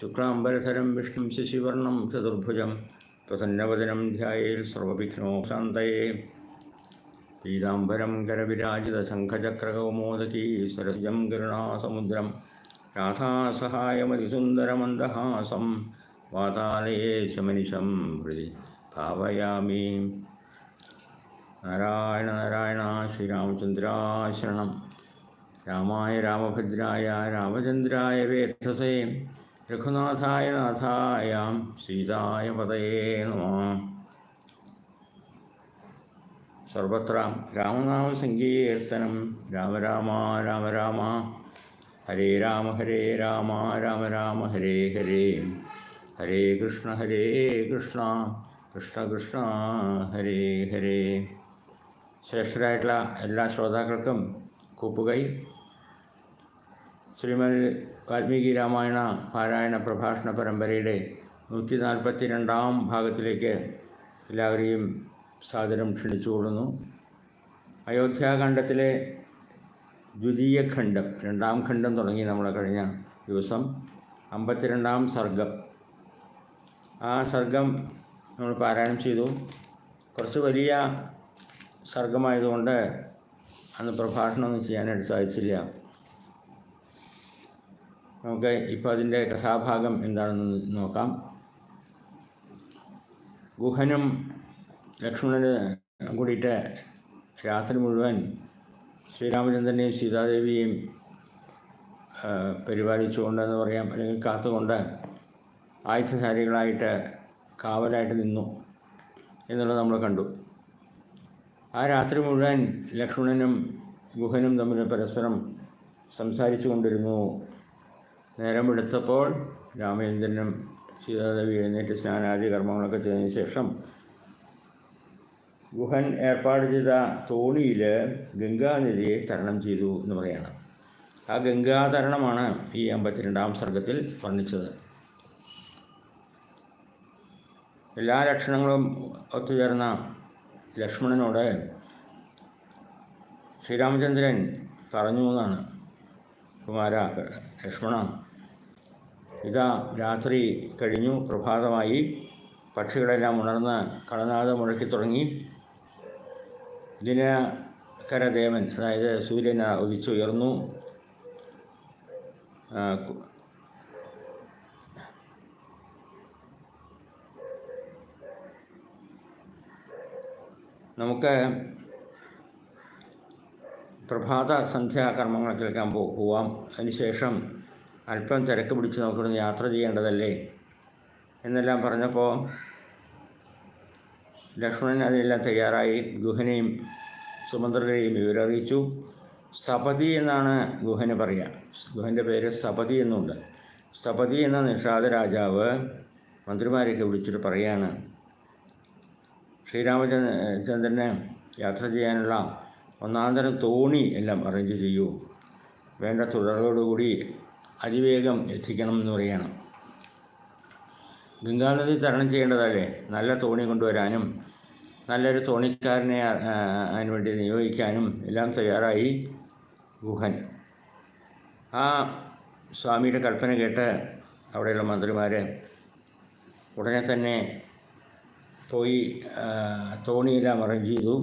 ശുക്ലാംബരധരം വിഷ്ണു ശശിവർണം ചതുർഭുജം പ്രസന്നവദനം ധ്യായേൽ സർവവിഘ്നോശാന്തയേ പീതാംബരം കരവിരാജിതശംഖചക്രകൗമോദകീ സരസിജം കരുണാസമുദ്രം രാധാസഹായമതിസുന്ദരമന്ദഹാസം വാതാലയേശമനിശം ഹൃദി ഭാവയാമി. നാരായണ നാരായണ ശ്രീരാമചന്ദ്രാശരണം. രാമായ രാമഭദ്രായ രാമചന്ദ്രായ വേധസേ രഘുനാഥായ നാഥായ സീതായ പതയേ നമ. സർവത്ര രാമനാമ സങ്കീർത്തനം രാമ രാമ രാമ രാമ. ഹരേ രാമ ഹരേ രാമ രാമ രാമ ഹരേ ഹരേ. ഹരേ കൃഷ്ണ ഹരേ കൃഷ്ണ. കൃഷ്ണ കൃഷ്ണ ഹരേ ഹരേ. ശ്രേഷ്ഠരായിട്ടുള്ള എല്ലാ ശ്രോതാക്കൾക്കും കൂപ്പുകൈ. ശ്രീമദ് വാൽമീകി രാമായണ പാരായണ പ്രഭാഷണ പരമ്പരയുടെ നൂറ്റി നാൽപ്പത്തി രണ്ടാം ഭാഗത്തിലേക്ക് എല്ലാവരെയും സാദരം ക്ഷണിച്ചുകൊള്ളുന്നു. അയോധ്യാഖണ്ഡത്തിലെ ദ്വിതീയ ഖണ്ഡം രണ്ടാം ഖണ്ഡം തുടങ്ങി നമ്മൾ കഴിഞ്ഞ ദിവസം അമ്പത്തിരണ്ടാം സർഗം. ആ സർഗം നമ്മൾ പാരായണം ചെയ്തു. കുറച്ച് വലിയ സർഗമായതുകൊണ്ട് അന്ന് പ്രഭാഷണമൊന്നും ചെയ്യാനായിട്ട് സാധിച്ചില്ല നമുക്ക് ഇപ്പോൾ അതിന്റെ കഥാഭാഗം എന്താണെന്ന് നോക്കാം. ഗുഹനും ലക്ഷ്മണന് കൂടിയിട്ട് രാത്രി മുഴുവൻ ശ്രീരാമചന്ദ്രനെയും സീതാദേവിയെയും പരിപാലിച്ചുകൊണ്ടെന്ന് പറയാം അല്ലെങ്കിൽ കാത്തുകൊണ്ട് ആയുധധാരികളായിട്ട് കാവലായിട്ട് നിന്നു എന്നുള്ളത് നമ്മൾ കണ്ടു. ആ രാത്രി മുഴുവൻ ലക്ഷ്മണനും ഗുഹനും തമ്മിൽ പരസ്പരം സംസാരിച്ചു കൊണ്ടിരുന്നു നേരം എടുത്തപ്പോൾ രാമചന്ദ്രനും സീതാദേവി എഴുന്നേറ്റ് സ്നാനാദി കർമ്മങ്ങളൊക്കെ ചെയ്തതിന് ശേഷം ഗുഹൻ ഏർപ്പാട് ചെയ്ത തോണിയിൽ ഗംഗാനദിയെ തരണം ചെയ്തു എന്ന് പറയുകയാണ് ആ ഗംഗാതരണമാണ് ഈ അമ്പത്തിരണ്ടാം സർഗത്തിൽ വർണിച്ചത്. എല്ലാ ലക്ഷണങ്ങളും ഒത്തുചേർന്ന ലക്ഷ്മണനോട് ശ്രീരാമചന്ദ്രൻ പറഞ്ഞു എന്നാണ്. കുമാര ലക്ഷ്മണ ഇതാ രാത്രി കഴിഞ്ഞു പ്രഭാതമായി. പക്ഷികളെല്ലാം ഉണർന്ന് കളനാദം മുഴക്കി തുടങ്ങി. ദിനകരദേവൻ അതായത് സൂര്യൻ ഉദിച്ചുയർന്നു. നമുക്ക് പ്രഭാത സന്ധ്യാകർമ്മങ്ങൾ കേൾക്കാൻ പോവാം. അതിനുശേഷം അല്പം തിരക്ക് പിടിച്ച് നമുക്കിവിടെ യാത്ര ചെയ്യേണ്ടതല്ലേ? എന്നെല്ലാം പറഞ്ഞപ്പോൾ ലക്ഷ്മണൻ അതിനെല്ലാം തയ്യാറായി. ഗുഹനെയും സുമന്ത്രരെയും വിവരറിയിച്ചു സപതി എന്നാണ് ഗുഹന് പറയുക ഗുഹന്റെ പേര് സപതി എന്നുണ്ട്. സപതി എന്ന നിഷാദ രാജാവ് മന്ത്രിമാരെയൊക്കെ വിളിച്ചിട്ട് പറയാണ് ശ്രീരാമചന്ദ്രന് യാത്ര ചെയ്യാനുള്ള ഒന്നാന്തരം തോണി എല്ലാം അറേഞ്ച് ചെയ്യൂ. വേണ്ട തുടരോടുകൂടി അതിവേഗം എത്തിക്കണം എന്ന് പറയണം. ഗംഗാനദി തരണം ചെയ്യേണ്ടതല്ലേ? നല്ല തോണി കൊണ്ടുവരാനും നല്ലൊരു തോണിക്കാരനെ അതിനു വേണ്ടി നിയോഗിക്കാനും എല്ലാം തയ്യാറായി ഗുഹൻ. ആ സ്വാമിയുടെ കൽപ്പന കേട്ട് അവിടെയുള്ള മന്ത്രിമാർ ഉടനെ തന്നെ പോയി തോണിയെല്ലാം അറേഞ്ച് ചെയ്തു.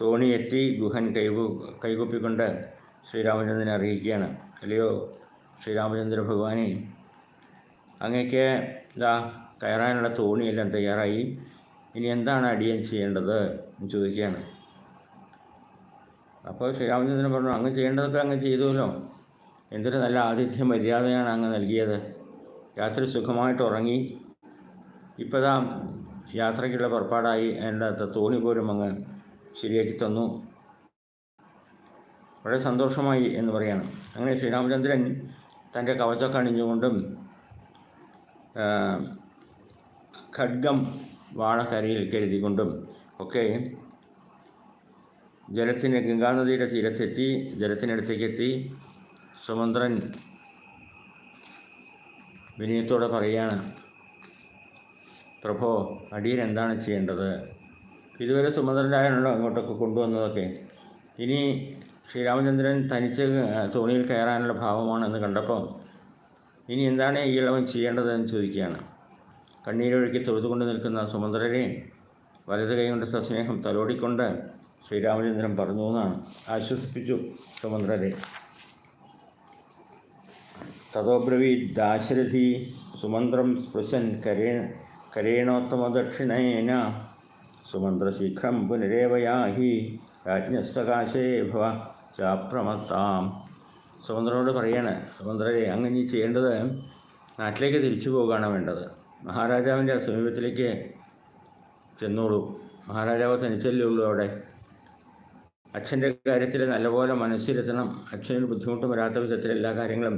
തോണി എത്തി ഗുഹൻ കൈകു കൈകൊപ്പിക്കൊണ്ട് ശ്രീരാമചന്ദ്രനെ അറിയിക്കുകയാണ്. അല്ലയോ? ശ്രീരാമചന്ദ്ര ഭഗവാനെ. അങ്ങേക്ക് ഇതാ കയറാനുള്ള തോണിയെല്ലാം തയ്യാറായി. ഇനി എന്താണ് അടിയൻ ചെയ്യേണ്ടത് എന്ന് ചോദിക്കുകയാണ്. അപ്പോൾ ശ്രീരാമചന്ദ്രൻ പറഞ്ഞു അങ്ങ് ചെയ്യേണ്ടതൊക്കെ അങ്ങ് ചെയ്തുവല്ലോ. എന്തൊരു നല്ല ആതിഥ്യ മര്യാദയാണ് അങ്ങ് നൽകിയത്. രാത്രി സുഖമായിട്ട് ഉറങ്ങി. ഇപ്പോഴാ യാത്രയ്ക്കുള്ള പുറപ്പാടായി. അകത്ത് തോണി പോലും അങ്ങ് ശരിയാക്കി തന്നു. വളരെ സന്തോഷമായി എന്ന് പറയണം. അങ്ങനെ ശ്രീരാമചന്ദ്രൻ തന്റെ ആ, ഖഡ്ഗം വാഴക്കരയിൽ കരുതിക്കൊണ്ടും ഒക്കെ ജലത്തിന് ഗംഗാനദിയുടെ തീരത്തെത്തി ജലത്തിനടുത്തേക്ക് എത്തി സുമന്ത്രൻ വിനയത്തോടെ പറയുകയാണ് പ്രഭോ അടിയൻ എന്താണ് ചെയ്യേണ്ടത്? ഇതുവരെ സുമന്ത്രനായാണല്ലോ അങ്ങോട്ടൊക്കെ കൊണ്ടുവന്നതൊക്കെ. ഇനി ശ്രീരാമചന്ദ്രൻ തനിച്ച് തോണിയിൽ കയറാനുള്ള ഭാവമാണെന്ന് കണ്ടപ്പോൾ ഇനി എന്താണ് ഈ ഇളവൻ ചെയ്യേണ്ടതെന്ന് ചോദിക്കുകയാണ്. കണ്ണീരൊഴുക്കി തൊഴുതുകൊണ്ട് നിൽക്കുന്ന സുമന്ദ്രരെ വലത് കൈകൊണ്ട് സസ്നേഹം തലോടിക്കൊണ്ട് ശ്രീരാമചന്ദ്രൻ പറഞ്ഞു എന്നാണ്. ആശ്വസിപ്പിച്ചു സുമന്ദ്രരെ തഥോബ്രവീ ദാശരഥി സുമന്ത്രം സ്പൃശൻ കരേ കരേണോത്തമദക്ഷിണേന സുമന്ത്രശീഘ്രം പുനരേവയാഹി. രാജ്ഞസകാശേ ഭവ. ചാപ്രമത്താം. സുമന്ത്രനോട് പറയാണ് സുമന്ത്രരെ നീ ചെയ്യേണ്ടത് നാട്ടിലേക്ക് തിരിച്ചു പോകുകയാണ് വേണ്ടത്. മഹാരാജാവിന്റെ സമീപത്തിലേക്ക് ചെന്നോളൂ. മഹാരാജാവ് തനിച്ചല്ലേ ഉള്ളൂ അവിടെ. അച്ഛന്റെ കാര്യത്തിൽ നല്ലപോലെ മനസ്സിരുത്തണം. അച്ഛനൊരു ബുദ്ധിമുട്ടും വരാത്ത വിധത്തിൽ എല്ലാ കാര്യങ്ങളും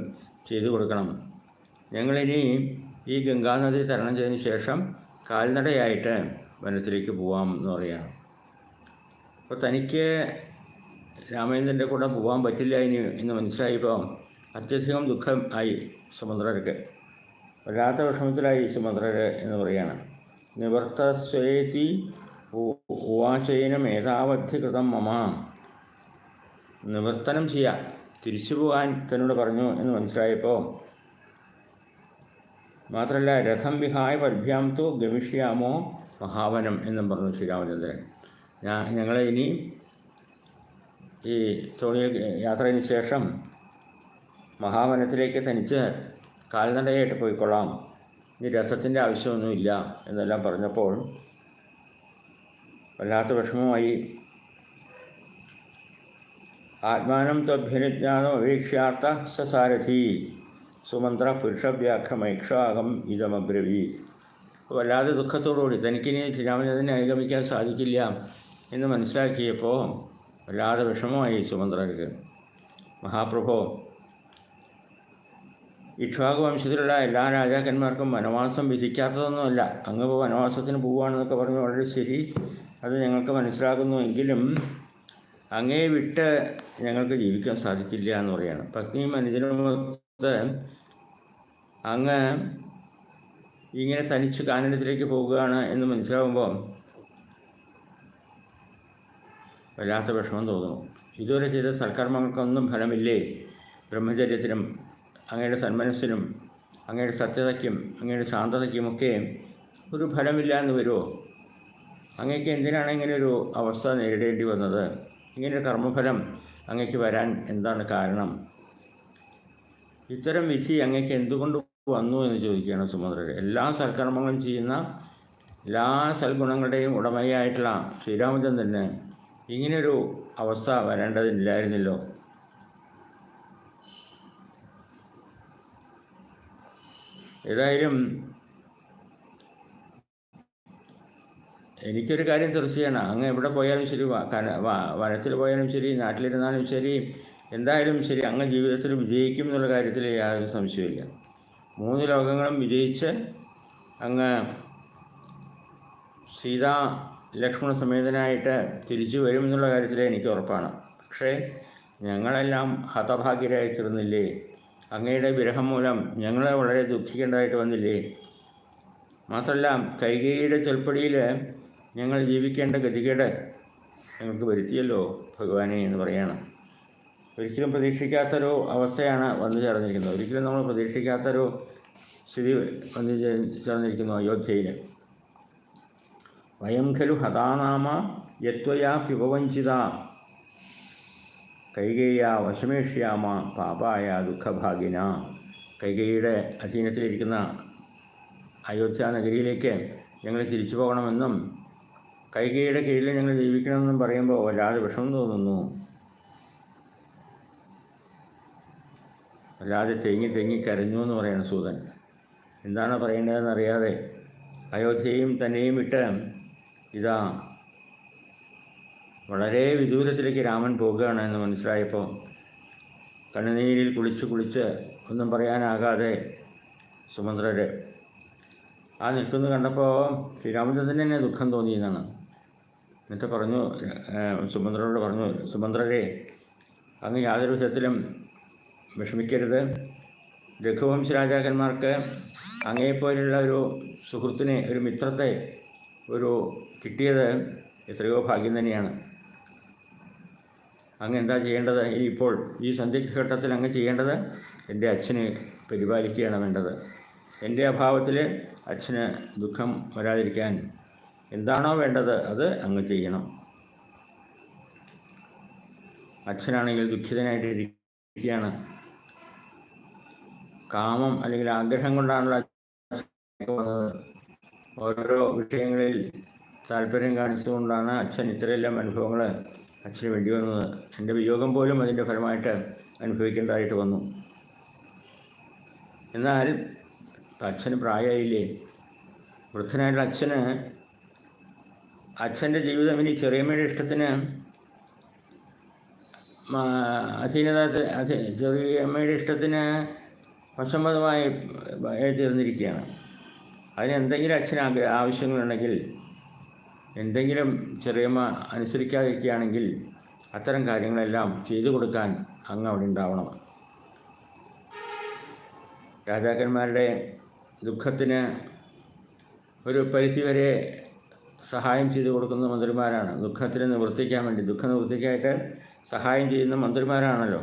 ചെയ്തു കൊടുക്കണം. ഞങ്ങളിനി ഈ ഗംഗാനദി തരണം ചെയ്തതിന് ശേഷം കാൽനടയായിട്ട് വനത്തിലേക്ക് പോവാം എന്ന് പറയുകയാണ് അപ്പോൾ തനിക്ക് രാമചന്ദ്രന്റെ കൂടെ പോകാൻ പറ്റില്ല ഇനി എന്ന് മനസ്സിലായപ്പോൾ അത്യധികം ദുഃഖം ആയി സുമന്ത്രർക്ക് വല്ലാത്ത വിഷമത്തിലായി സുമന്ത്രർ എന്ന് പറയുകയാണ്. നിവർത്തസ്വേതി ഉവാശയനം ഏതാവധി കൃതം മമ. നിവർത്തനം ചെയ്യാം തിരിച്ചു പോകാൻ തന്നോട് പറഞ്ഞു എന്ന് മനസ്സിലായപ്പോൾ മാത്രമല്ല രഥം വിഹായ പരിഭ്യാം തു ഗമിഷ്യാമോ മഹാവനം എന്നും പറഞ്ഞു ശ്രീരാമചന്ദ്രൻ. ഞാൻ ഞങ്ങളെ ഇനി ഈ തോണി യാത്രയ്ക്ക് ശേഷം മഹാവനത്തിലേക്ക് തനിച്ച് കാൽനടയായിട്ട് പോയിക്കൊള്ളാം. ഇനി രഥത്തിന്റെ ആവശ്യമൊന്നുമില്ല എന്നെല്ലാം പറഞ്ഞപ്പോൾ വല്ലാത്ത വിഷമമായി ആത്മാനം ത്വഭ്യനുജ്ഞാനം അപേക്ഷാർത്ഥ സസാരഥി സുമന്ത്ര പുരുഷവ്യാഘ്രമൈക്ഷാകം ഇതമബ്രവി. വല്ലാതെ ദുഃഖത്തോടുകൂടി തനിക്കിനി ശ്രീരാമചന്ദ്രനെ അനുഗമിക്കാൻ സാധിക്കില്ല എന്ന് മനസ്സിലാക്കിയപ്പോൾ വല്ലാതെ വിഷമമായി സുമന്ത്രർക്ക്. മഹാപ്രഭോ ഇക്ഷ്വാകു വംശത്തിലുള്ള എല്ലാ രാജാക്കന്മാർക്കും വനവാസം വിധിക്കാത്തതൊന്നുമല്ല. അങ്ങ് ഇപ്പോൾ വനവാസത്തിന് പോവുകയാണെന്നൊക്കെ പറഞ്ഞ് വളരെ ശരി. അത് ഞങ്ങൾക്ക് മനസ്സിലാകുന്നുവെങ്കിലും അങ്ങേ വിട്ട് ഞങ്ങൾക്ക് ജീവിക്കാൻ സാധിക്കില്ല എന്ന് പറയാണ്. പത്നിയും അനുജനുമൊത്ത് അങ്ങ് ഇങ്ങനെ തനിച്ച് കാനനത്തിലേക്ക് പോകുകയാണ് എന്ന് മനസ്സിലാകുമ്പോൾ വല്ലാത്ത വിഷമം തോന്നുന്നു. ഇതുവരെ ചെയ്ത സൽക്കർമ്മങ്ങൾക്കൊന്നും ഫലമില്ലേ? ബ്രഹ്മചര്യത്തിനും അങ്ങയുടെ സന്മനസ്സിനും അങ്ങയുടെ സത്യതയ്ക്കും അങ്ങയുടെ ശാന്തതയ്ക്കുമൊക്കെ ഒരു ഫലമില്ല എന്ന് വരുമോ അങ്ങയ്ക്ക് എന്തിനാണ് ഇങ്ങനെ ഒരു അവസ്ഥ നേരിടേണ്ടി വന്നത്? ഇങ്ങനെ കർമ്മഫലം അങ്ങയ്ക്ക് വരാൻ എന്താണ് കാരണം? ഇത്തരം വിധി അങ്ങയ്ക്ക് എന്തുകൊണ്ട് വന്നു എന്ന് ചോദിക്കുകയാണ് സുമന്ദ്രർ എല്ലാ സൽക്കർമ്മങ്ങളും ചെയ്യുന്ന എല്ലാ സൽഗുണങ്ങളുടെയും ഉടമയായിട്ടുള്ള ശ്രീരാമചന്ദ്രന് ഇങ്ങനൊരു അവസ്ഥ വരേണ്ടതില്ലായിരുന്നല്ലോ. ഏതായാലും എനിക്കൊരു കാര്യം തീർച്ചയാണ് അങ്ങ് എവിടെ പോയാലും ശരി വനത്തിൽ പോയാലും ശരി നാട്ടിലിരുന്നാലും ശരി എന്തായാലും ശരി അങ്ങ് ജീവിതത്തിൽ വിജയിക്കും എന്നുള്ള കാര്യത്തിൽ യാതൊരു സംശയമില്ല മൂന്ന് ലോകങ്ങളും വിജയിച്ച് അങ്ങ് സീതാ ലക്ഷ്മണ സമേതനായിട്ട് തിരിച്ചു വരും എന്നുള്ള കാര്യത്തിൽ എനിക്ക് ഉറപ്പാണ്. പക്ഷേ ഞങ്ങളെല്ലാം ഹതഭാഗ്യരായി തീർന്നില്ലേ? അങ്ങയുടെ വിരഹം മൂലം ഞങ്ങളെ വളരെ ദുഃഖിക്കേണ്ടതായിട്ട് വന്നില്ലേ? മാത്രമല്ല കൈകേയിയുടെ ചൊൽപ്പടിയിൽ ഞങ്ങൾ ജീവിക്കേണ്ട ഗതികേട് ഞങ്ങൾക്ക് വരുത്തിയല്ലോ ഭഗവാനെ എന്ന് പറയണം. ഒരിക്കലും പ്രതീക്ഷിക്കാത്തൊരു അവസ്ഥയാണ് വന്നു ചേർന്നിരിക്കുന്നത്. ഒരിക്കലും നമ്മൾ പ്രതീക്ഷിക്കാത്തൊരു സ്ഥിതി വന്നു ചേർന്നിരിക്കുന്നു അയോധ്യയിൽ വയം ഖലു ഹതാനാമ യത്വയാ പിപവഞ്ചിത കൈകേയ വശമേഷ്യാമ പാപായ ദുഃഖഭാഗിന. കൈകേയിയുടെ അധീനത്തിലിരിക്കുന്ന അയോധ്യ നഗരിയിലേക്ക് ഞങ്ങൾ തിരിച്ചു പോകണമെന്നും കൈകയുടെ കീഴിൽ ഞങ്ങൾ ജീവിക്കണമെന്നും പറയുമ്പോൾ വല്ലാതെ വിഷമം തോന്നുന്നു. വല്ലാതെ തെങ്ങി തെങ്ങി കരഞ്ഞു എന്ന് പറയണം സൂതൻ. എന്താണ് പറയേണ്ടതെന്ന് അറിയാതെ അയോധ്യയും തന്നെയും വിട്ട് ഇതാ വളരെ വിദൂരത്തിലേക്ക് രാമൻ പോകുകയാണ് എന്ന് മനസ്സിലായപ്പോൾ കണ്ണുനീരിൽ കുളിച്ച് കുളിച്ച് ഒന്നും പറയാനാകാതെ സുമന്ത്രര് ആ നിൽക്കുന്നത് കണ്ടപ്പോൾ ശ്രീരാമചന്ദ്രൻ തന്നെ ദുഃഖം തോന്നിയെന്നാണ് എന്നിട്ട് പറഞ്ഞു സുമന്ത്രനോട് പറഞ്ഞു സുമന്ത്രരെ അങ്ങ് യാതൊരു വിധത്തിലും വിഷമിക്കരുത്. രഘുവംശ രാജാക്കന്മാർക്ക് അങ്ങേപ്പോലുള്ള ഒരു സുഹൃത്തിനെ ഒരു മിത്രത്തെ ഒരു കിട്ടിയത് എത്രയോ ഭാഗ്യം തന്നെയാണ്. അങ്ങ് എന്താ ചെയ്യേണ്ടത്? ഇപ്പോൾ ഈ സന്ധിഘട്ടത്തിൽ അങ്ങ് ചെയ്യേണ്ടത് എന്റെ അച്ഛനെ പരിപാലിക്കുകയാണ് വേണ്ടത്. എന്റെ അഭാവത്തിൽ അച്ഛന് ദുഃഖം വരാതിരിക്കാൻ എന്താണോ വേണ്ടത് അത് അങ്ങ് ചെയ്യണം. അച്ഛനാണെങ്കിൽ ദുഃഖിതനായിട്ട് ഇരിക്കുകയാണ് കാമം അല്ലെങ്കിൽ ആഗ്രഹം കൊണ്ടാണല്ലോ ഓരോരോ വിഷയങ്ങളിൽ താല്പര്യം കാണിച്ചുകൊണ്ടാണ് അച്ഛൻ ഇത്രയെല്ലാം അനുഭവങ്ങൾ അച്ഛന് വേണ്ടി വന്നത്. എന്റെ വിയോഗം പോലും അതിന്റെ ഫലമായിട്ട് അനുഭവിക്കേണ്ടതായിട്ട് വന്നു. എന്നാൽ അച്ഛന് പ്രായമായില്ലേ? വൃദ്ധനായിട്ടുള്ള അച്ഛന് അച്ഛന്റെ ജീവിതം ഇനി ചെറിയമ്മയുടെ ഇഷ്ടത്തിന് അധീനത ചെറിയമ്മയുടെ ഇഷ്ടത്തിന് വശംവദമായി തീർന്നിരിക്കുകയാണ്. അതിന് എന്തെങ്കിലും അച്ഛന് ആവശ്യങ്ങളുണ്ടെങ്കിൽ എന്തെങ്കിലും ചെറിയമ്മ അനുസരിക്കാതിരിക്കുകയാണെങ്കിൽ അത്തരം കാര്യങ്ങളെല്ലാം ചെയ്തു കൊടുക്കാൻ അങ്ങ് അവിടെ ഉണ്ടാവണം. രാജാക്കന്മാരുടെ ദുഃഖത്തിന് ഒരു പരിധിവരെ സഹായം ചെയ്തു കൊടുക്കുന്ന മന്ത്രിമാരാണ്. ദുഃഖത്തിന് നിവർത്തിക്കാൻ വേണ്ടി ദുഃഖ നിവൃത്തിക്കായിട്ട് സഹായം ചെയ്യുന്ന മന്ത്രിമാരാണല്ലോ.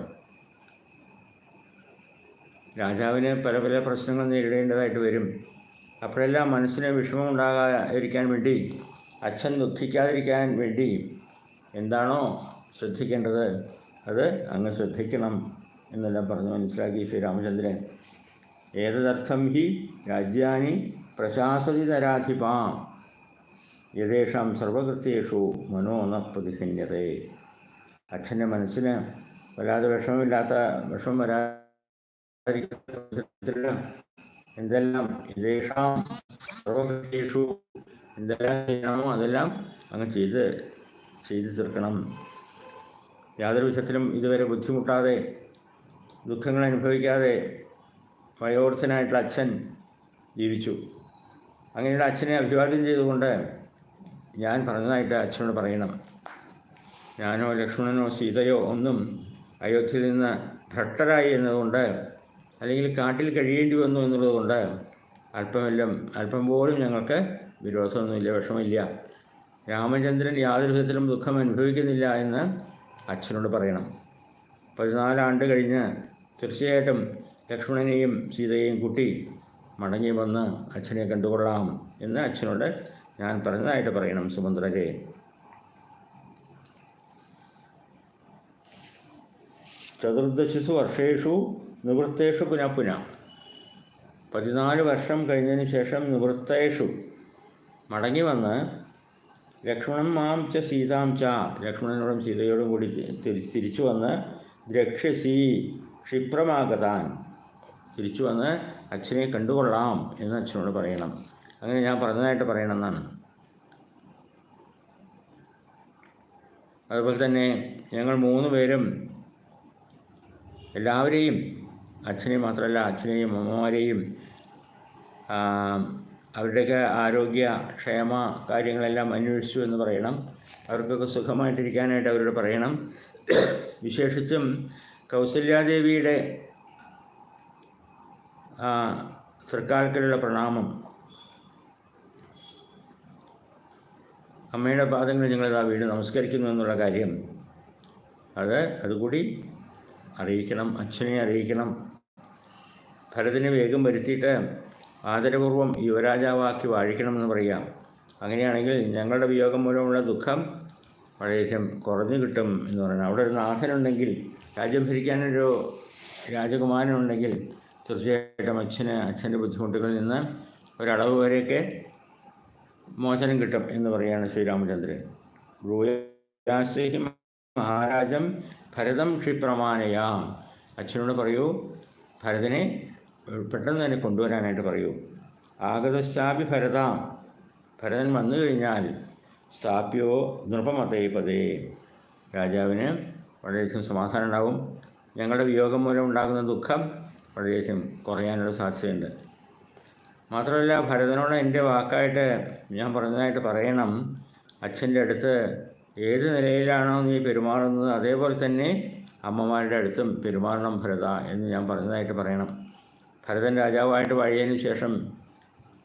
രാജാവിന് പല പല പ്രശ്നങ്ങൾ നേരിടേണ്ടതായിട്ട് വരും. അപ്പോഴെല്ലാം മനസ്സിന് വിഷമം ഉണ്ടാകാതിരിക്കാൻ വേണ്ടി അച്ഛൻ ദുഃഖിക്കാതിരിക്കാൻ വേണ്ടി എന്താണോ ശ്രദ്ധിക്കേണ്ടത് അത് അങ്ങ് ശ്രദ്ധിക്കണം എന്നെല്ലാം പറഞ്ഞ് മനസ്സിലാക്കി ശ്രീരാമചന്ദ്രൻ ഏതദർത്ഥം ഹി രാജ്യാനി പ്രശാസതിതരാധിപാം യഥേഷാം സർവകൃത്യേഷു മനോന പ്രതിസന്യത. അച്ഛന്റെ മനസ്സിന് വല്ലാതെ വിഷമമില്ലാത്ത വിഷമം വരാതിരിക്കുന്ന എന്തെല്ലാം ഇതേഷാം സർവകൃത്യേഷു എന്തെല്ലാം ചെയ്യണമോ അതെല്ലാം അങ്ങ് ചെയ്ത് ചെയ്തു തീർക്കണം. യാതൊരു വിധത്തിലും ഇതുവരെ ബുദ്ധിമുട്ടാതെ ദുഃഖങ്ങൾ അനുഭവിക്കാതെ വയോവൃദ്ധനായിട്ടുള്ള അച്ഛൻ ജീവിച്ചു. അങ്ങനെയുള്ള അച്ഛനെ അഭിവാദ്യം ചെയ്തുകൊണ്ട് ഞാൻ പറഞ്ഞതായിട്ട് അച്ഛനോട് പറയണം. ഞാനോ ലക്ഷ്മണനോ സീതയോ ഒന്നും അയോധ്യയിൽ നിന്ന് ഭ്രഷ്ടരായി എന്നതുകൊണ്ട് അല്ലെങ്കിൽ കാട്ടിൽ കഴിയേണ്ടി വന്നു എന്നുള്ളതുകൊണ്ട് അല്പമെല്ലാം അല്പം പോലും ഞങ്ങൾക്ക് വിരോധമൊന്നുമില്ല വിഷമില്ല രാമചന്ദ്രൻ യാതൊരു വിധത്തിലും ദുഃഖം അനുഭവിക്കുന്നില്ല എന്ന് അച്ഛനോട് പറയണം. പതിനാലാണ്ട് കഴിഞ്ഞ് തീർച്ചയായിട്ടും ലക്ഷ്മണനെയും സീതയെയും കൂട്ടി മടങ്ങി വന്ന് അച്ഛനെ കണ്ടുകൊള്ളാം എന്ന് അച്ഛനോട് ഞാൻ പറഞ്ഞതായിട്ട് പറയണം സുമന്ത്രരെ ചതുർദശിസു വർഷേഷു നിവൃത്തേഷു പുനഃപുന. പുനഃ പതിനാല് വർഷം കഴിഞ്ഞതിന് ശേഷം നിവൃത്തേഷു. മടങ്ങി വന്ന് ലക്ഷ്മണൻ മാം ച സീതാം ച. ലക്ഷ്മണനോടും സീതയോടും കൂടി തിരി തിരിച്ചു വന്ന് രക്ഷസി ക്ഷിപ്രമാകതാൻ തിരിച്ചു വന്ന് അച്ഛനെ കണ്ടുകൊള്ളാം എന്ന് അച്ഛനോട് പറയണം. അങ്ങനെ ഞാൻ പറഞ്ഞതായിട്ട് പറയണം എന്നാണ്. അതുപോലെ തന്നെ ഞങ്ങൾ മൂന്ന് പേരും എല്ലാവരെയും അച്ഛനെയും മാത്രമല്ല അച്ഛനെയും അമ്മമാരെയും അവരുടെയൊക്കെ ആരോഗ്യ ക്ഷേമ കാര്യങ്ങളെല്ലാം അന്വേഷിച്ചു എന്ന് പറയണം. അവർക്കൊക്കെ സുഖമായിട്ടിരിക്കാനായിട്ട് അവരോട് പറയണം. വിശേഷിച്ചും കൗസല്യാദേവിയുടെ തൃക്കാൽക്കലുള്ള പ്രണാമം. അമ്മയുടെ പാദങ്ങൾ ഞങ്ങളിതാ വീട് നമസ്കരിക്കുന്നു എന്നുള്ള കാര്യം. അത് അതുകൂടി അറിയിക്കണം അച്ഛനെ അറിയിക്കണം. ഭരതിനെ വേഗം വരുത്തിയിട്ട് ആദരപൂർവം യുവരാജാവാക്കി വാഴിക്കണമെന്ന് പറയാം. അങ്ങനെയാണെങ്കിൽ ഞങ്ങളുടെ വിയോഗം മൂലമുള്ള ദുഃഖം വളരെയധികം കുറഞ്ഞു കിട്ടും എന്ന് പറയുന്നത്. അവിടെ ഒരു നാഥനുണ്ടെങ്കിൽ രാജ്യം ഭരിക്കാനൊരു രാജകുമാരനുണ്ടെങ്കിൽ തീർച്ചയായിട്ടും അച്ഛന് അച്ഛന്റെ ബുദ്ധിമുട്ടുകളിൽ നിന്ന് ഒരളവ് വരെയൊക്കെ മോചനം കിട്ടും എന്ന് പറയുകയാണ് ശ്രീരാമചന്ദ്രൻ. ഭൂയാശ്രീ മഹാരാജം ഭരതം ക്ഷിപ്രമാനയാം അച്ഛനോട് പറയൂ ഭരതനെ പെട്ടെന്ന് തന്നെ കൊണ്ടുവരാനായിട്ട് പറയൂ. ആഗതശ്ചാപി ഭരതാം. ഭരതൻ വന്നു കഴിഞ്ഞാൽ സ്ഥാപ്യോ നൃപമതേ പതേ രാജാവിന് വളരെയധികം സമാധാനം ഉണ്ടാകും ഞങ്ങളുടെ വിയോഗം മൂലം ഉണ്ടാകുന്ന ദുഃഖം വളരെയധികം കുറയാനുള്ള സാധ്യതയുണ്ട്. മാത്രമല്ല ഭരതനോട് എന്റെ വാക്കായിട്ട് ഞാൻ പറഞ്ഞതായിട്ട് പറയണം. അച്ഛന്റെ അടുത്ത് ഏത് നിലയിലാണോ നീ പെരുമാറുന്നത് അതേപോലെ തന്നെ അമ്മമാരുടെ അടുത്തും പെരുമാറണം ഭരത എന്ന് ഞാൻ പറഞ്ഞതായിട്ട് പറയണം. ഭരതൻ രാജാവായിട്ട് വഴിയതിനു ശേഷം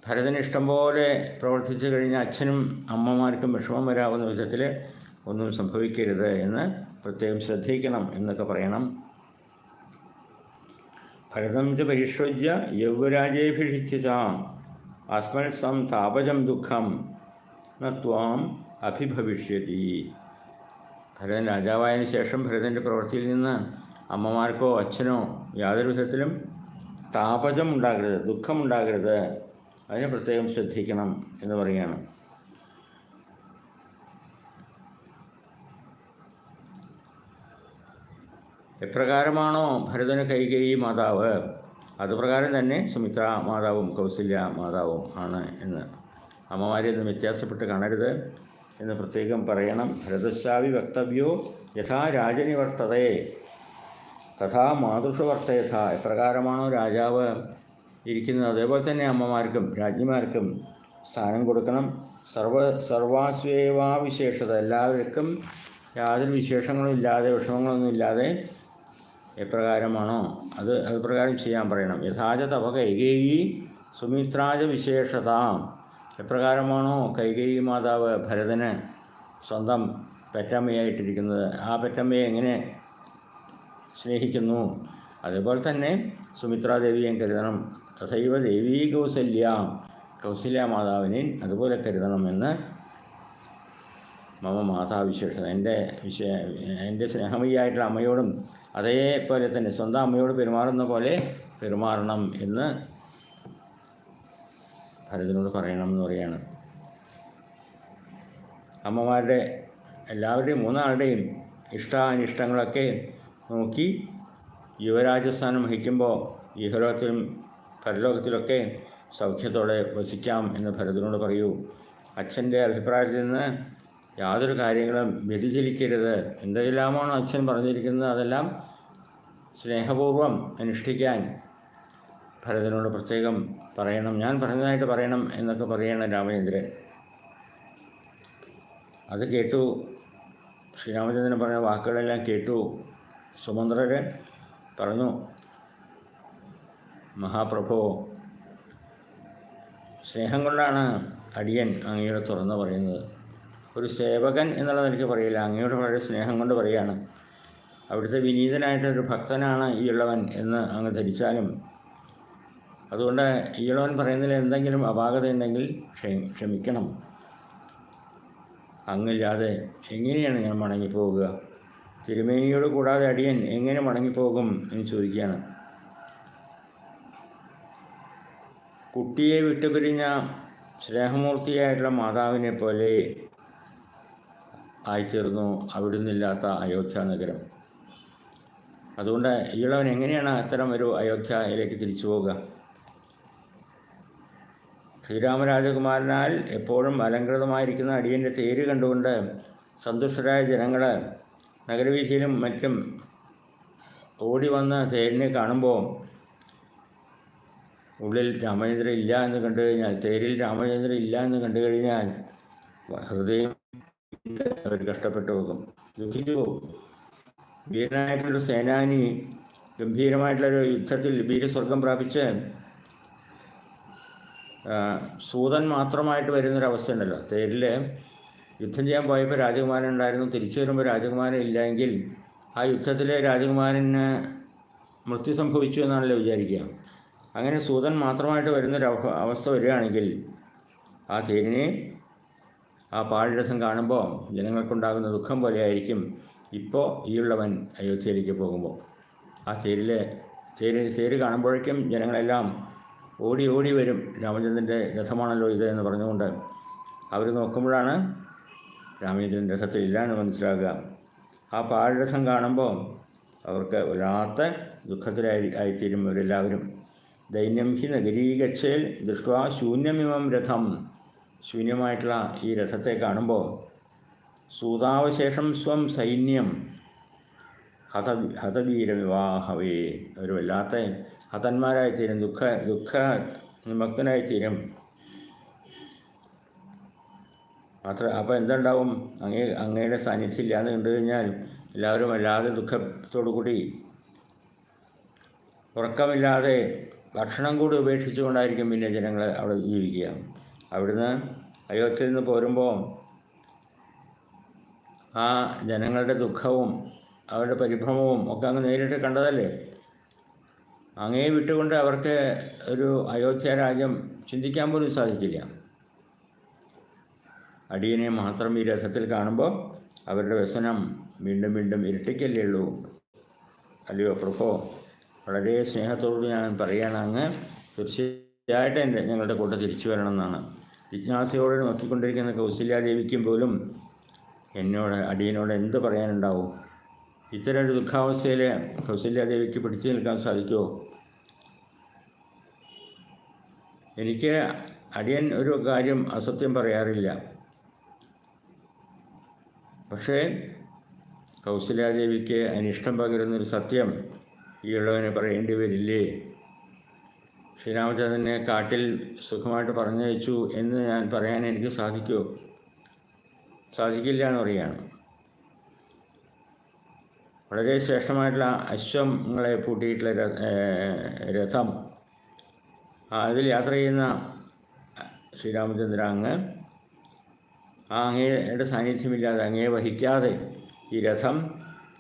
ഭരതന് ഇഷ്ടംപോലെ പ്രവർത്തിച്ചു കഴിഞ്ഞ അച്ഛനും അമ്മമാർക്കും വിഷമം വരാവുന്ന വിധത്തിൽ ഒന്നും സംഭവിക്കരുത് എന്ന് പ്രത്യേകം ശ്രദ്ധിക്കണം എന്നൊക്കെ പറയണം. ഭരതം ച പരിഷ്വജ്യ യൗവരാജേഭിഷിച്ചാം അസ്മത്സം താപജം ദുഃഖം നത്വാം ത്വാം അഭിഭവിഷ്യതി. ഭരതൻ രാജാവായതിനു ശേഷം ഭരതന്റെ പ്രവൃത്തിയിൽ നിന്ന് അമ്മമാർക്കോ അച്ഛനോ യാതൊരു വിധത്തിലും താപജം ഉണ്ടാകരുത് ദുഃഖമുണ്ടാകരുത് അതിനെ പ്രത്യേകം ശ്രദ്ധിക്കണം എന്ന് പറയുകയാണ്. എപ്രകാരമാണോ ഭരതന് കൈകേയി മാതാവ്? അതുപ്രകാരം തന്നെ സുമിത്ര മാതാവും കൗസല്യ മാതാവും ആണ് എന്ന്. അമ്മമാരിൽ നിന്ന് വ്യത്യാസപ്പെട്ട് കാണരുത് എന്ന് പ്രത്യേകം പറയണം. ഭരതശാവി വക്തവ്യോ യഥാ രാജനിവർത്തതയെ തഥാ മാതൃഷു വർത്തയഥ എപ്രകാരമാണോ രാജാവ് ഇരിക്കുന്നത്? അതേപോലെ തന്നെ അമ്മമാർക്കും രാജ്ഞിമാർക്കും സ്ഥാനം കൊടുക്കണം. സർവ സർവാസ്വേവാ വിശേഷത എല്ലാവർക്കും യാതൊരു വിശേഷങ്ങളും ഇല്ലാതെ വിഷമങ്ങളൊന്നും ഇല്ലാതെ എപ്രകാരമാണോ? അത് അത് പ്രകാരം ചെയ്യാൻ പറയണം. യഥാച തവ കൈകേയി സുമിത്രാജ വിശേഷത. എപ്രകാരമാണോ കൈകേയി മാതാവ് ഭരതന് സ്വന്തം പെറ്റമ്മയായിട്ടിരിക്കുന്നത്? ആ പെറ്റമ്മയെ എങ്ങനെ സ്നേഹിക്കുന്നു. അതുപോലെ തന്നെ സുമിത്രാദേവിയെയും കരുതണം. തഥൈവ ദേവീ കൗസല്യ കൗസല്യ മാതാവിനെയും അതുപോലെ കരുതണമെന്ന് മമ മാതാവിശേഷം. എന്റെ വിശേ എന്റെ സ്നേഹമയായിട്ടുള്ള അമ്മയോടും അതേപോലെ തന്നെ സ്വന്തം അമ്മയോട് പെരുമാറുന്ന പോലെ പെരുമാറണം എന്ന് ഭരതനോട് പറയണം എന്ന് പറയാണ്. അമ്മമാരുടെ എല്ലാവരുടെയും മൂന്നാളുടെയും ഇഷ്ടാനിഷ്ടങ്ങളൊക്കെ നോക്കി യുവരാജസ്ഥാനം വഹിക്കുമ്പോൾ ഇഹലോകത്തിലും പരലോകത്തിലൊക്കെ സൗഖ്യത്തോടെ വസിക്കാം എന്ന് ഭരതനോട് പറയൂ. അച്ഛന്റെ അഭിപ്രായത്തിൽ നിന്ന് യാതൊരു കാര്യങ്ങളും വ്യതിചലിക്കരുത്. എന്തെല്ലാമാണോ അച്ഛൻ പറഞ്ഞിരിക്കുന്നത് അതെല്ലാം സ്നേഹപൂർവം അനുഷ്ഠിക്കാൻ ഭരതനോട് പ്രത്യേകം പറയണം. ഞാൻ പറഞ്ഞതായിട്ട് പറയണം എന്നൊക്കെ പറയണം രാമചന്ദ്രൻ. അത് കേട്ടു. ശ്രീരാമചന്ദ്രൻ പറഞ്ഞ വാക്കുകളെല്ലാം കേട്ടു. സുമന്ത്രര് പറഞ്ഞു മഹാപ്രഭു സ്നേഹം കൊണ്ടാണ് അടിയൻ അങ്ങയുടെ തുറന്ന് പറയുന്നത്. ഒരു സേവകൻ എന്നുള്ള നിലയ്ക്ക് പറയില്ല. അങ്ങയോട് വളരെ സ്നേഹം കൊണ്ട് പറയുകയാണ് അവിടുത്തെ വിനീതനായിട്ടൊരു ഭക്തനാണ് ഈയുള്ളവൻ എന്ന് അങ്ങ് ധരിച്ചാലും. അതുകൊണ്ട് ഈയുള്ളവൻ പറയുന്നതിൽ എന്തെങ്കിലും അപാകത ഉണ്ടെങ്കിൽ ക്ഷമി ക്ഷമിക്കണം. അങ്ങില്ലാതെ എങ്ങനെയാണ് ഞാൻ മടങ്ങിപ്പോവുക? തിരുമേനിയോട് കൂടാതെ അടിയൻ എങ്ങനെ മടങ്ങിപ്പോകും എന്ന് ചോദിക്കുകയാണ്. കുട്ടിയെ വിട്ടുപിരിഞ്ഞ സ്നേഹമൂർത്തിയായിട്ടുള്ള മാതാവിനെ പോലെ ആയിത്തീർന്നു അവിടുന്നില്ലാത്ത അയോധ്യ നഗരം. അതുകൊണ്ട് ഈളവൻ എങ്ങനെയാണ് അത്തരം ഒരു അയോധ്യയിലേക്ക് തിരിച്ചു പോവുക? ശ്രീരാമരാജകുമാരനാൽ എപ്പോഴും അലങ്കൃതമായിരിക്കുന്ന അടിയന്റെ തേര് കണ്ടുകൊണ്ട് സന്തുഷ്ടരായ ജനങ്ങൾ നഗരവീഥിയിലും മറ്റും ഓടി വന്ന തേരിനെ കാണുമ്പോൾ ഉള്ളിൽ രാമചന്ദ്രൻ ഇല്ല എന്ന് കണ്ടു കഴിഞ്ഞാൽ തേരിൽ രാമചന്ദ്രൻ ഇല്ല എന്ന് കണ്ടു കഴിഞ്ഞാൽ ഹൃദയം അവർ കഷ്ടപ്പെട്ടു പോകും. ദുഃഖിച്ചു പോകും. വീരനായിട്ടുള്ള സേനാനി ഗംഭീരമായിട്ടുള്ളൊരു യുദ്ധത്തിൽ വീരസ്വർഗം പ്രാപിച്ച് സൂതൻ മാത്രമായിട്ട് വരുന്നൊരവസ്ഥ ഉണ്ടല്ലോ തേരിൽ യുദ്ധം ചെയ്യാൻ പോയപ്പോൾ രാജകുമാരൻ ഉണ്ടായിരുന്നു. തിരിച്ചു വരുമ്പോൾ രാജകുമാരൻ ഇല്ലെങ്കിൽ ആ യുദ്ധത്തിലെ രാജകുമാരന് മൃത്യു സംഭവിച്ചു എന്നാണല്ലോ വിചാരിക്കുക. അങ്ങനെ സൂതൻ മാത്രമായിട്ട് വരുന്നൊരു അവസ്ഥ വരികയാണെങ്കിൽ ആ തേരിനെ ആ പാഴ്രഥം കാണുമ്പോൾ ജനങ്ങൾക്കുണ്ടാകുന്ന ദുഃഖം പോലെയായിരിക്കും ഇപ്പോൾ ഈയുള്ളവൻ അയോധ്യയിലേക്ക് പോകുമ്പോൾ ആ തേരിലെ തേര് തേര് കാണുമ്പോഴേക്കും ജനങ്ങളെല്ലാം ഓടി ഓടി വരും. രാമചന്ദ്രന്റെ രഥമാണല്ലോ ഇത് എന്ന് പറഞ്ഞുകൊണ്ട് അവർ നോക്കുമ്പോഴാണ് രാമചന്ദ്രൻ രസത്തിൽ എന്ന് മനസ്സിലാക്കുക. ആ പാഴരസം കാണുമ്പോൾ അവർക്ക് വല്ലാത്ത ദുഃഖത്തിലായി ആയിത്തീരും അവരെല്ലാവരും. ദൈന്യം ഹി നഗരീകച്ചേൽ ദൃഷ്ട്വാ ശൂന്യമിമം രഥം. ശൂന്യമായിട്ടുള്ള ഈ രഥത്തെ കാണുമ്പോൾ സൂതാവശേഷം സ്വം സൈന്യം ഹത ഹതവീരവിവാഹവേ. അവർ വല്ലാത്ത ഹതന്മാരായിത്തീരും ദുഃഖ ദുഃഖ നിമഗ്നായിത്തീരും മാത്ര അപ്പോൾ എന്തുണ്ടാവും? അങ്ങേ അങ്ങയുടെ സാന്നിധ്യം ഇല്ലാന്ന് കണ്ടു കഴിഞ്ഞാൽ എല്ലാവരും വല്ലാതെ ദുഃഖത്തോടു കൂടി ഉറക്കമില്ലാതെ ഭക്ഷണം കൂടി ഉപേക്ഷിച്ചുകൊണ്ടായിരിക്കും പിന്നെ ജനങ്ങൾ അവിടെ ജീവിക്കുക. അവിടുന്ന് അയോധ്യയിൽ നിന്ന് പോരുമ്പോൾ ആ ജനങ്ങളുടെ ദുഃഖവും അവരുടെ പരിഭ്രമവും ഒക്കെ അങ്ങ് നേരിട്ട് കണ്ടതല്ലേ? അങ്ങേ വിട്ടുകൊണ്ട് അവർക്ക് ഒരു അയോധ്യ രാജ്യം ചിന്തിക്കാൻ പോലും സാധിക്കില്ല അടിയനെ മാത്രം ഈ രഥത്തിൽ കാണുമ്പോൾ അവരുടെ വ്യസനം വീണ്ടും വീണ്ടും ഇരട്ടിക്കല്ലേ ഉള്ളൂ. അല്ലയോ പ്രഭോ വളരെ സ്നേഹത്തോട് ഞാൻ പറയുകയാണ് അങ്ങ്. തീർച്ചയായിട്ടും എന്റെ ഞങ്ങളുടെ കൂട്ടം തിരിച്ചു വരണം എന്നാണ് ജിജ്ഞാസയോടെ നോക്കിക്കൊണ്ടിരിക്കുന്ന കൗസല്യാദേവിക്കും പോലും എന്നോട് അടിയനോട് എന്ത് പറയാനുണ്ടാവും? ഇത്തരം ഒരു ദുഃഖാവസ്ഥയിൽ കൗസല്യാദേവിക്ക് പിടിച്ചു നിൽക്കാൻ സാധിക്കുമോ എനിക്ക് അടിയൻ ഒരു കാര്യം അസത്യം പറയാറില്ല. പക്ഷേ കൗസല്യാദേവിക്ക് അനിഷ്ടം പകരുന്നൊരു സത്യം ഈ ഉള്ളവന് പറയേണ്ടി വരില്ലേ? ശ്രീരാമചന്ദ്രനെ കാട്ടിൽ സുഖമായിട്ട് പറഞ്ഞയച്ചു എന്ന് ഞാൻ പറയാൻ എനിക്ക് സാധിക്കുമോ സാധിക്കില്ല എന്ന് പറയുകയാണ് വളരെ ശ്രേഷ്ഠമായിട്ടുള്ള അശ്വങ്ങളെ പൂട്ടിയിട്ടുള്ള രഥം. അതിൽ യാത്ര ചെയ്യുന്ന ശ്രീരാമചന്ദ്ര അങ്ങ് ആ അങ്ങയുടെ സാന്നിധ്യമില്ലാതെ അങ്ങയെ വഹിക്കാതെ ഈ രഥം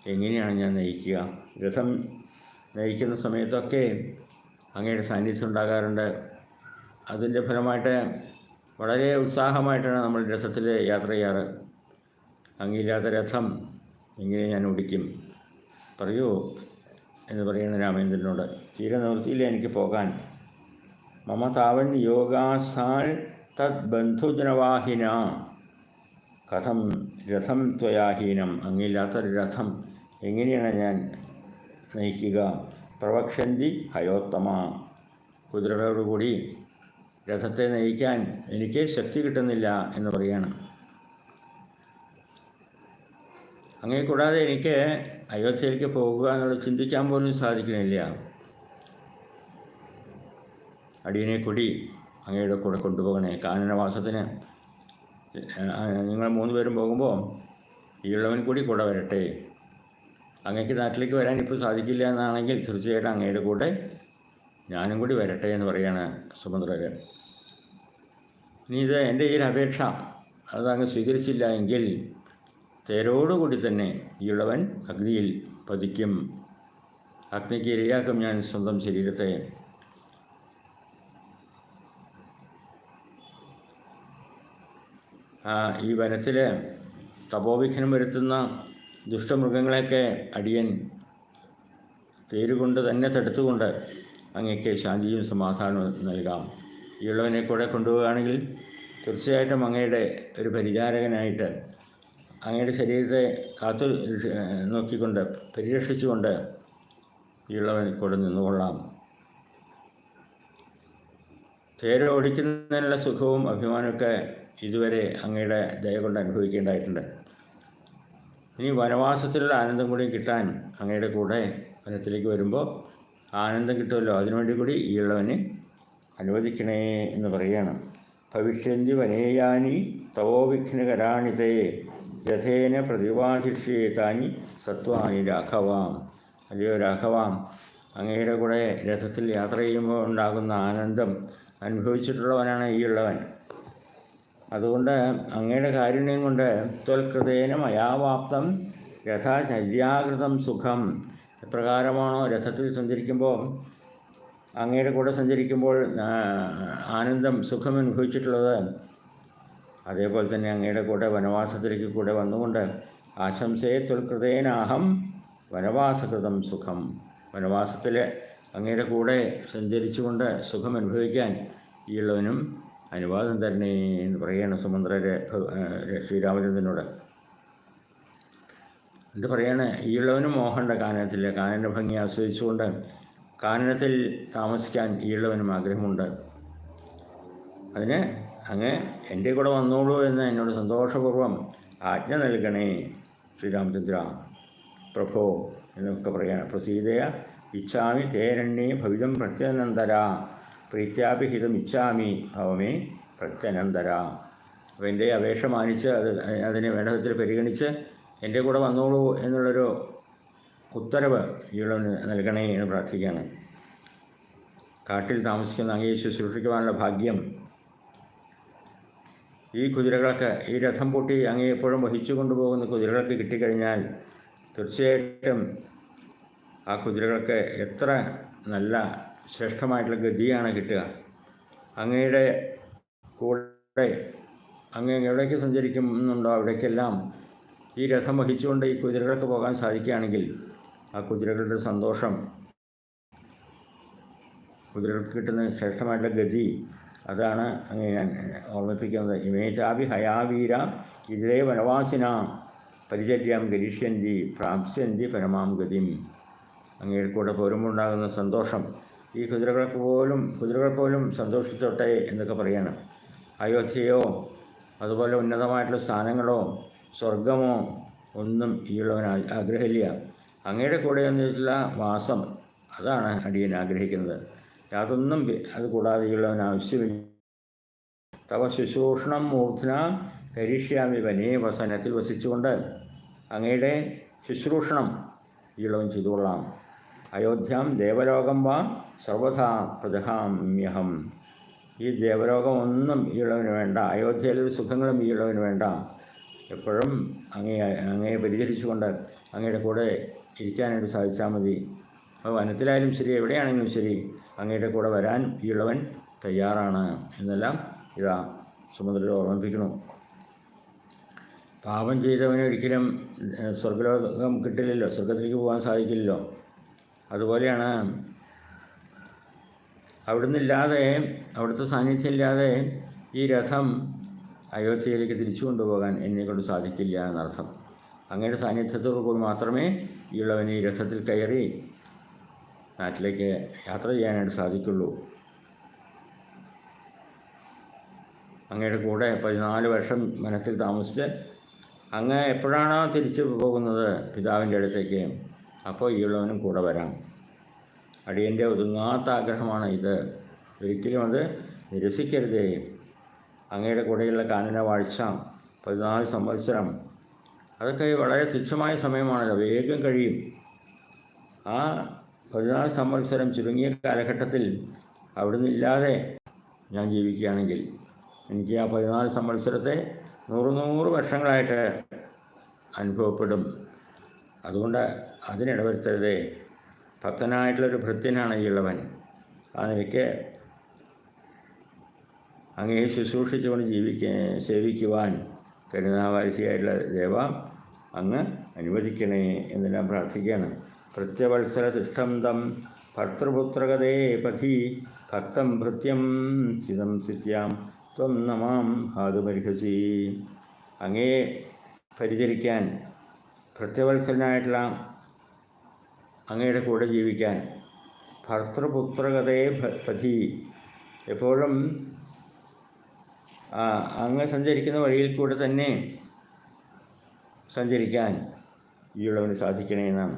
എങ്ങനെയാണ് ഞാൻ നയിക്കുക? രഥം നയിക്കുന്ന സമയത്തൊക്കെ അങ്ങയുടെ സാന്നിധ്യം ഉണ്ടാകാറുണ്ട്. അതിന്റെ ഫലമായിട്ട് വളരെ ഉത്സാഹമായിട്ടാണ് നമ്മൾ രഥത്തിൽ യാത്ര ചെയ്യാറ്. അങ്ങില്ലാത്ത രഥം എങ്ങനെ ഞാൻ ഓടിക്കും? പറയൂ എന്ന് പറയുന്ന രാമേന്ദ്രനോട്. തീരെ നിവൃത്തിയില്ല എനിക്ക് പോകാൻ? മമ താവൻ യോഗാസാൽ തദ് ബന്ധുജനവാഹിന കഥം രഥം ത്വയാഹീനം അങ്ങില്ലാത്തൊരു രഥം എങ്ങനെയാണ് ഞാൻ നയിക്കുക? പ്രവക്ഷന്തി ഹയോത്തമ. കുതിരകളോടുകൂടി രഥത്തെ നയിക്കാൻ എനിക്ക് ശക്തി കിട്ടുന്നില്ല എന്ന് പറയാണ്. അങ്ങനെ കൂടാതെ എനിക്ക് അയോധ്യയിലേക്ക് പോകുക എന്നുള്ളത് ചിന്തിക്കാൻ പോലും സാധിക്കുന്നില്ല. അടിയനെ കൊടി അങ്ങയുടെ കൂടെ കൊണ്ടുപോകണേ. കാനനവാസത്തിന് നിങ്ങൾ മൂന്ന് പേരും പോകുമ്പോൾ ഈ ഉള്ളവൻ കൂടി കൂടെ വരട്ടെ. അങ്ങേക്ക് നാട്ടിലേക്ക് വരാൻ ഇപ്പോൾ സാധിക്കില്ല എന്നാണെങ്കിൽ തീർച്ചയായിട്ടും അങ്ങയുടെ കൂടെ ഞാനും കൂടി വരട്ടെ എന്ന് പറയാണ് സുമന്ത്രര് ഇനി ഇത് എന്റെ ഈ അപേക്ഷ അത് അങ്ങ് സ്വീകരിച്ചില്ല എങ്കിൽ തേരോടുകൂടി തന്നെ ഈ ഉള്ളവൻ അഗ്നിയിൽ പതിക്കും. അഗ്നിക്ക് ഇരയാക്കും ഞാൻ സ്വന്തം ശരീരത്തെ. ഈ വനത്തിൽ തപോവിഘ്നം വരുത്തുന്ന ദുഷ്ടമൃഗങ്ങളെയൊക്കെ അടിയൻ തേരുകൊണ്ട് തന്നെ തടുത്തുകൊണ്ട് അങ്ങേക്ക് ശാന്തിയും സമാധാനവും നൽകാം. ഈ ഉള്ളവനെ കൂടെ കൊണ്ടുപോവുകയാണെങ്കിൽ തീർച്ചയായിട്ടും അങ്ങയുടെ ഒരു പരിചാരകനായിട്ട് അങ്ങയുടെ ശരീരത്തെ കാത്തു നോക്കിക്കൊണ്ട് പരിരക്ഷിച്ചുകൊണ്ട് ഈ ഉള്ളവൻ കൂടെ നിന്നുകൊള്ളാം. തേര് ഓടിക്കുന്നതിനുള്ള സുഖവും അഭിമാനമൊക്കെ ഇതുവരെ അങ്ങയുടെ ദയ കൊണ്ട് അനുഭവിക്കേണ്ടതായിട്ടുണ്ട് ഇനി വനവാസത്തിലുള്ള ആനന്ദം കൂടി കിട്ടാൻ അങ്ങയുടെ കൂടെ വനത്തിലേക്ക് വരുമ്പോൾ ആനന്ദം കിട്ടുമല്ലോ? അതിനുവേണ്ടി കൂടി ഈ ഉള്ളവന് അനുവദിക്കണേ എന്ന് പറയുകയാണ്. ഭവിഷ്യന്തി വനേയാനി തവോവിഘ്നകരാണിതേ രഥേന പ്രതിവാധിഷ്യേതാനി സത്വാനി രാഘവാം. അല്ലയോ രാഘവാം അങ്ങയുടെ കൂടെ രഥത്തിൽ യാത്ര ചെയ്യുമ്പോൾ ഉണ്ടാകുന്ന ആനന്ദം അനുഭവിച്ചിട്ടുള്ളവനാണ് ഈ ഉള്ളവൻ അതുകൊണ്ട് അങ്ങയുടെ കാരുണ്യം കൊണ്ട് ത്വൽകൃതേന മയാവാപ്തം രഥചര്യാകൃതം സുഖം എപ്രകാരമാണോ രഥത്തിൽ സഞ്ചരിക്കുമ്പോൾ അങ്ങയുടെ കൂടെ സഞ്ചരിക്കുമ്പോൾ ആനന്ദം സുഖം അനുഭവിച്ചിട്ടുള്ളത്. അതേപോലെ തന്നെ അങ്ങയുടെ കൂടെ വനവാസത്തിലേക്ക് കൂടെ വന്നുകൊണ്ട് ആശംസയെ ത്വൽകൃതേനാഹം വനവാസകൃതം സുഖം. വനവാസത്തിൽ അങ്ങയുടെ കൂടെ സഞ്ചരിച്ചുകൊണ്ട് സുഖം അനുഭവിക്കാൻ ഈ ഉള്ളവനും അനുവാദം തന്നെ എന്ന് പറയുകയാണ് സുമന്ത്രരെ ശ്രീരാമചന്ദ്രനോട്. എന്ത് പറയാണ് ഈഴവനും മോഹന്റെ കാനനത്തിൽ കാനന ഭംഗി ആസ്വദിച്ചുകൊണ്ട് കാനനത്തിൽ താമസിക്കാൻ ഈഴവനും ആഗ്രഹമുണ്ട്. അതിന് അങ്ങ് എന്റെ കൂടെ വന്നോളൂ എന്ന് എന്നോട് സന്തോഷപൂർവം ആജ്ഞ നൽകണേ ശ്രീരാമചന്ദ്ര. പ്രഭോ എന്നൊക്കെ പറയാണ് പ്രസീതയ ഇച്ഛാമി തേരണ്യേ ഭവിതം പ്രത്യനന്തര. പ്രീത്യാപി ഹിതം ഇച്ഛാമി ഭവമേ പ്രത്യനന്തര അപ്പോൾ എന്റെ അപേക്ഷ മാനിച്ച് അത് അതിനെ വേണ്ട വിധത്തിൽ പരിഗണിച്ച് എന്റെ കൂടെ വന്നോളൂ എന്നുള്ളൊരു ഉത്തരവ് ഈളവന് നൽകണേ എന്ന് പ്രാർത്ഥിക്കുകയാണ്. കാട്ടിൽ താമസിക്കുന്ന അങ്ങയെ ശുശ്രൂഷിക്കുവാനുള്ള ഭാഗ്യം. ഈ കുതിരകളൊക്കെ ഈ രഥം പൂട്ടി അങ്ങേ എപ്പോഴും വഹിച്ചു കൊണ്ടുപോകുന്ന കുതിരകൾക്ക് കിട്ടിക്കഴിഞ്ഞാൽ തീർച്ചയായിട്ടും ആ കുതിരകൾക്ക് എത്ര നല്ല ശ്രേഷ്ഠമായിട്ടുള്ള ഗതിയാണ് കിട്ടുക. അങ്ങയുടെ കൂടെ അങ്ങ് എവിടേക്ക് സഞ്ചരിക്കുന്നുണ്ടോ അവിടേക്കെല്ലാം ഈ രഥം വഹിച്ചുകൊണ്ട് ഈ കുതിരകൾക്ക് പോകാൻ സാധിക്കുകയാണെങ്കിൽ ആ കുതിരകളുടെ സന്തോഷം കുതിരകൾക്ക് കിട്ടുന്ന ശ്രേഷ്ഠമായിട്ടുള്ള ഗതി അതാണ് അങ്ങ് ഞാൻ ഓർമ്മിപ്പിക്കുന്നത്. ഇമേജാവി ഹയാവീര ഇതേ വനവാസിന പരിചര്യം ഗരീഷ്യന്തി പ്രാപ്സ്യന്തി പരമാം ഗതിം. അങ്ങയുടെ കൂടെ പോരുമ്പോണ്ടാകുന്ന സന്തോഷം ഈ കുതിരകൾക്ക് പോലും കുതിരകൾ പോലും സന്തോഷിച്ചോട്ടെ എന്നൊക്കെ പറയാണ്. അയോധ്യയോ അതുപോലെ ഉന്നതമായിട്ടുള്ള സ്ഥാനങ്ങളോ സ്വർഗമോ ഒന്നും ഈയുള്ളവൻ ആഗ്രഹമില്ല. അങ്ങയുടെ കൂടെ എന്നിട്ടുള്ള വാസം അതാണ് അടിയൻ ആഗ്രഹിക്കുന്നത്. അതൊന്നും അത് കൂടാതെ ഈയുള്ളവൻ ആവശ്യമില്ല. തവ ശുശ്രൂഷണം മൂർധന കരിഷ്യാമി വനേ വസനത്തിൽ വസിച്ചുകൊണ്ട് അങ്ങയുടെ ശുശ്രൂഷണം ഈളവൻ ചെയ്തുകൊള്ളാം. അയോധ്യാം ദേവലോകം വാ സർവഥാ പ്രജഹാമ്യഹം. ഈ ദേവലോകമൊന്നും ഈളവന് വേണ്ട. അയോധ്യയിലെ സുഖങ്ങളും ഈയുള്ളവന് വേണ്ട. എപ്പോഴും അങ്ങേ അങ്ങയെ പരിചരിച്ചുകൊണ്ട് അങ്ങയുടെ കൂടെ ഇരിക്കാനായിട്ട് സാധിച്ചാൽ മതി. അപ്പോൾ വനത്തിലായാലും ശരി എവിടെയാണെങ്കിലും ശരി അങ്ങയുടെ കൂടെ വരാൻ ഈയുള്ളവൻ തയ്യാറാണ് എന്നെല്ലാം ഇതാ സുമന്ത്രി ഓർമ്മിപ്പിക്കുന്നു. പാപം ചെയ്തവന് ഒരിക്കലും സ്വർഗലോകം കിട്ടില്ലല്ലോ. സ്വർഗത്തിലേക്ക് പോകാൻ സാധിക്കില്ലല്ലോ. അതുപോലെയാണ് അവിടുന്ന് ഇല്ലാതെ അവിടുത്തെ സാന്നിധ്യം ഇല്ലാതെ ഈ രഥം അയോധ്യയിലേക്ക് തിരിച്ചു കൊണ്ടുപോകാൻ എന്നെ കൊണ്ട് സാധിക്കില്ല എന്നർത്ഥം. അങ്ങയുടെ സാന്നിധ്യത്തോടു കൂടി മാത്രമേ ഈയുള്ളവന് ഈ രഥത്തിൽ കയറി നാട്ടിലേക്ക് യാത്ര ചെയ്യാനായിട്ട് സാധിക്കുള്ളൂ. അങ്ങയുടെ കൂടെ പതിനാല് വർഷം വനത്തിൽ താമസിച്ച് അങ്ങ് എപ്പോഴാണോ തിരിച്ചു പോകുന്നത് പിതാവിന്റെ അടുത്തേക്ക് അപ്പോൾ ഈയുള്ളവനും കൂടെ വരാം. അടിയന്റെ ഒതുങ്ങാത്ത ആഗ്രഹമാണ് ഇത്. ഒരിക്കലും അത് നിരസിക്കരുതേ. അങ്ങയുടെ കൂടെയുള്ള കാനന വാഴ്ച പതിനാല് സംവത്സരം അതൊക്കെ വളരെ തുച്ഛമായ സമയമാണല്ലോ വേഗം കഴിയും. ആ പതിനാല് സംവത്സരം ചുരുങ്ങിയ കാലഘട്ടത്തിൽ അവിടുന്ന് ഇല്ലാതെ ഞാൻ ജീവിക്കുകയാണെങ്കിൽ എനിക്ക് ആ പതിനാല് സംവത്സരത്തെ നൂറ് നൂറ് വർഷങ്ങളായിട്ട് അനുഭവപ്പെടും. അതുകൊണ്ട് അതിനിടവരുത്തരുതേ. ഭക്തനായിട്ടുള്ളൊരു ഭൃത്യനാണ് ഈ ഇളവൻ ആ നിലയ്ക്ക് അങ്ങയെ ശുശ്രൂഷിച്ചുകൊണ്ട് ജീവിക്ക സേവിക്കുവാൻ കരുണാവാരിസിയായിട്ടുള്ള ദേവ അങ്ങ് അനുവദിക്കണേ എന്നെല്ലാം പ്രാർത്ഥിക്കുകയാണ്. പ്രത്യവത്സര തിഷ്ടം തം പഥി ഭക്തം ഭൃത്യം ചിതം സിത്യാം ത്വം നമാം ഹാതുപരിഹസി. അങ്ങേ പരിചരിക്കാൻ പ്രത്യവത്സരനായിട്ടുള്ള അങ്ങയുടെ കൂടെ ജീവിക്കാൻ. ഭർത്തൃപുത്രകതയെ പഥി എപ്പോഴും അങ്ങ് സഞ്ചരിക്കുന്ന വഴിയിൽ കൂടെ തന്നെ സഞ്ചരിക്കാൻ ഈയുള്ളവന് സാധിക്കണേ എന്നാണ്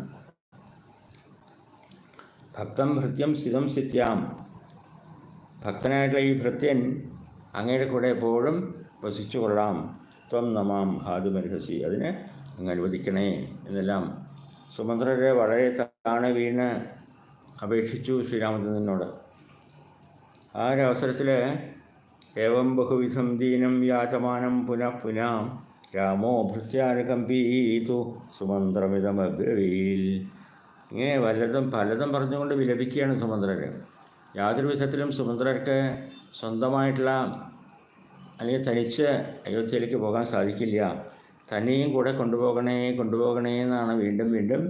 ഭക്തം ഭൃത്യം സ്ഥിതം സ്ഥിത്യാം. ഭക്തനായിട്ടുള്ള ഈ ഭൃത്യൻ അങ്ങയുടെ കൂടെ എപ്പോഴും വസിച്ചു കൊള്ളാം. ത്വം നമാം ഹാതുമർഹസി. അതിന് അങ്ങ് അനുവദിക്കണേ എന്നെല്ലാം സുമന്ത്രരെ വളരെ താണെ വീണ് അപേക്ഷിച്ചു ശ്രീരാമചന്ദ്രനോട്. ആ ഒരു അവസരത്തിൽ ഏവം ബഹുവിധം ദീനം യാതമാനം പുനഃ പുനഃ രാമോ ഭൃത്യാനുകമ്പീതു സുമന്ത്രമിതമഗ്രവീൽ ഇങ്ങനെ വല്ലതും പലതും പറഞ്ഞുകൊണ്ട് വിലപിക്കുകയാണ് സുമന്ത്രർ യാതൊരു വിധത്തിലും സുമന്ത്രർക്ക് സ്വന്തമായിട്ടുള്ള അല്ലെങ്കിൽ തനിച്ച് അയോധ്യയിലേക്ക് പോകാൻ സാധിക്കില്ല. തന്നെയും കൂടെ കൊണ്ടുപോകണേ കൊണ്ടുപോകണേ എന്നാണ് വീണ്ടും വീണ്ടും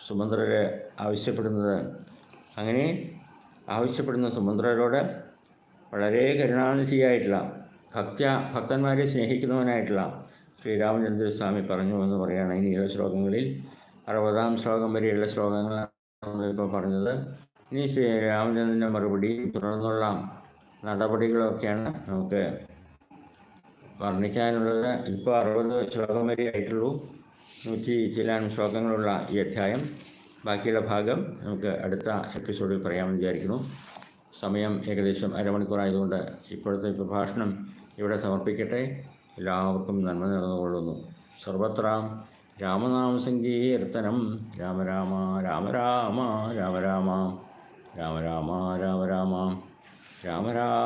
സുമന്ത്രർ ആവശ്യപ്പെടുന്നത്. അങ്ങനെ ആവശ്യപ്പെടുന്ന സുമന്ത്രരോട് വളരെ കരുണാനിധിയായിട്ടുള്ള ഭക്ത ഭക്തന്മാരെ സ്നേഹിക്കുന്നവനായിട്ടുള്ള ശ്രീരാമചന്ദ്രസ്വാമി പറഞ്ഞു എന്ന് പറയുകയാണ് ഈ ശ്ലോകങ്ങളിൽ. അറുപതാം ശ്ലോകം വരെയുള്ള ശ്ലോകങ്ങളാണ് നമ്മളിപ്പോൾ പറഞ്ഞത്. ഇനി ശ്രീരാമചന്ദ്രന്റെ മറുപടി തുടർന്നുള്ള നടപടികളൊക്കെയാണ് നമുക്ക് വർണിക്കാനുള്ളത്. ഇപ്പോൾ അറുപത് ശ്ലോകം വരെ ആയിട്ടുള്ളൂ. നൂറ്റി ചില ശ്ലോകങ്ങളുള്ള ഈ അധ്യായം. ബാക്കിയുള്ള ഭാഗം നമുക്ക് അടുത്ത എപ്പിസോഡിൽ പറയാമെന്ന് വിചാരിക്കുന്നു. സമയം ഏകദേശം അരമണിക്കൂറായതുകൊണ്ട് ഇപ്പോഴത്തെ പ്രഭാഷണം ഇവിടെ സമർപ്പിക്കട്ടെ. എല്ലാവർക്കും നന്മ നേർന്നുകൊള്ളുന്നു സർവത്ര രാമനാമസങ്കീർത്തനം. രാമ രാമ രാമ രാമ രാമ രാമ രാമ രാമ രാമ രാമ രാമ രാമ.